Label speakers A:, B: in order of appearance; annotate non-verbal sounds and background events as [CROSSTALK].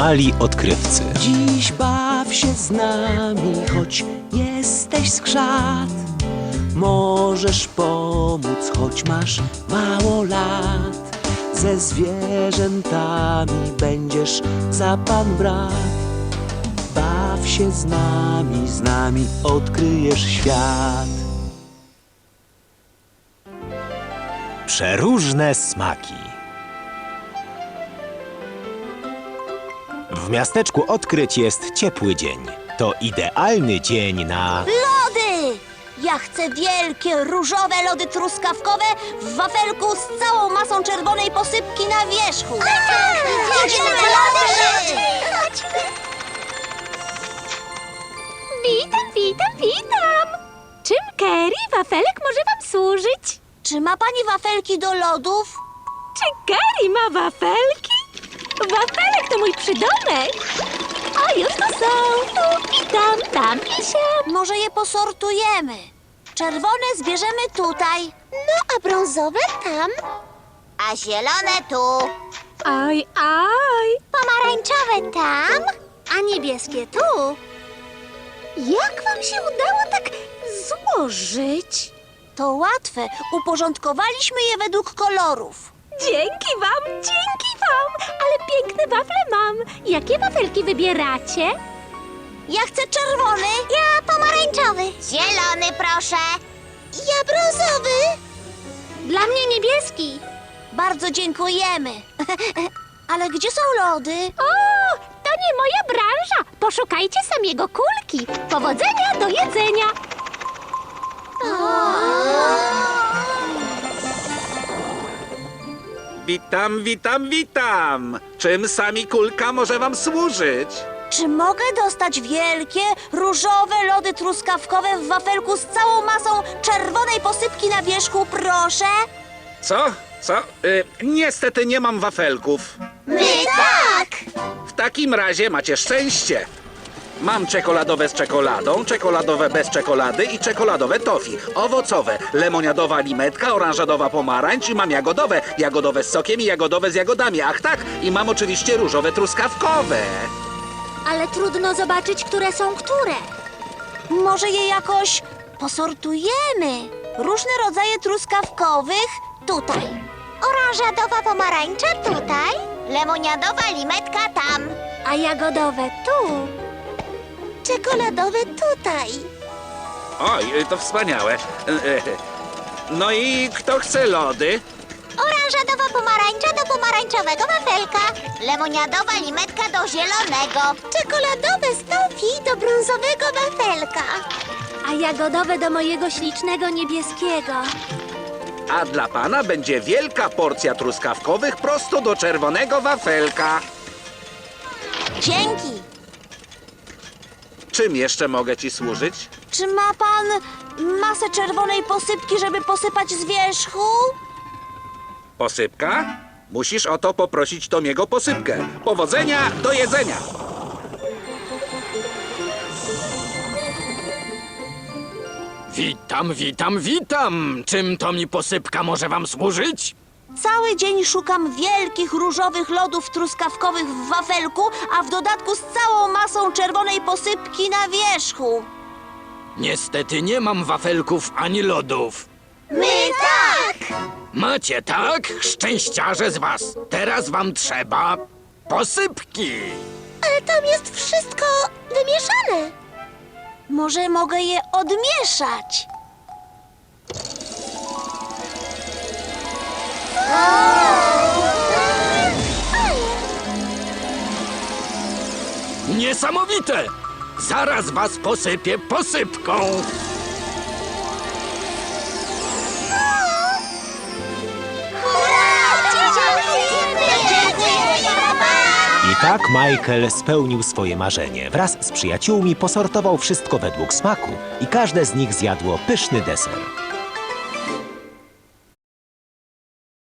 A: mali odkrywcy.
B: Dziś baw się z nami, choć jesteś skrzat. Możesz pomóc, choć masz mało lat. Ze zwierzętami będziesz za pan brat. Baw się z nami, z nami odkryjesz świat.
A: Przeróżne smaki. W miasteczku odkryć jest ciepły dzień. To idealny dzień na.
C: Lody! Ja chcę wielkie, różowe lody truskawkowe w wafelku z całą masą czerwonej posypki na wierzchu. Idziemy lody!
D: Witam, witam, witam! Czym Kerry, wafelek może wam służyć?
C: Czy ma pani wafelki do lodów?
D: Czy Kerry ma wafelki? Wafelek to mój przydomek. O, już tu są. Tu i tam, tam i siam.
C: Może je posortujemy. Czerwone zbierzemy tutaj. No, a brązowe tam. A zielone tu.
D: Oj, oj.
C: Pomarańczowe tam. A niebieskie tu.
D: Jak wam się udało tak złożyć?
C: To łatwe. Uporządkowaliśmy je według kolorów.
D: Dzięki wam, dzięki wam. Ale piękne wafle mam. Jakie wafelki wybieracie?
C: Ja chcę czerwony. Ja pomarańczowy. Zielony, proszę. Ja brązowy. Dla mnie niebieski. Bardzo dziękujemy. [LAUGHS] Ale gdzie są lody?
D: O, to nie moja branża. Poszukajcie samiego kulki. Powodzenia do jedzenia.
E: Witam, witam, witam! Czym sami kulka może wam służyć?
C: Czy mogę dostać wielkie, różowe lody truskawkowe w wafelku z całą masą czerwonej posypki na wierzchu, proszę?
E: Co? Co? Y, niestety nie mam wafelków.
C: My tak!
E: W takim razie macie szczęście. Mam czekoladowe z czekoladą, czekoladowe bez czekolady i czekoladowe tofi. Owocowe, lemoniadowa limetka, oranżadowa pomarańcz i mam jagodowe. Jagodowe z sokiem i jagodowe z jagodami. Ach tak, i mam oczywiście różowe truskawkowe.
C: Ale trudno zobaczyć, które są które. Może je jakoś posortujemy? Różne rodzaje truskawkowych tutaj. Oranżadowa pomarańcza tutaj. Lemoniadowa limetka tam. A jagodowe tu. Czekoladowe tutaj.
E: Oj, to wspaniałe. No i kto chce lody?
C: Oranżadowa pomarańcza do pomarańczowego wafelka. Lemoniadowa limetka do zielonego. Czekoladowe stofi do brązowego wafelka. A jagodowe do mojego ślicznego niebieskiego.
E: A dla pana będzie wielka porcja truskawkowych prosto do czerwonego wafelka.
C: Dzięki.
E: Czym jeszcze mogę ci służyć?
C: Czy ma pan masę czerwonej posypki, żeby posypać z wierzchu?
E: Posypka? Musisz o to poprosić Tomiego posypkę. Powodzenia do jedzenia!
F: Witam, witam, witam! Czym to mi posypka może wam służyć?
C: Cały dzień szukam wielkich różowych lodów truskawkowych w wafelku, a w dodatku z całą masą czerwonej posypki na wierzchu.
F: Niestety nie mam wafelków ani lodów.
C: My tak!
F: Macie tak? Szczęściarze z was! Teraz wam trzeba posypki!
C: Ale tam jest wszystko wymieszane. Może mogę je odmieszać?
F: Niesamowite! Zaraz was posypię posypką!
A: I tak Michael spełnił swoje marzenie. Wraz z przyjaciółmi posortował wszystko według smaku i każde z nich zjadło pyszny deser.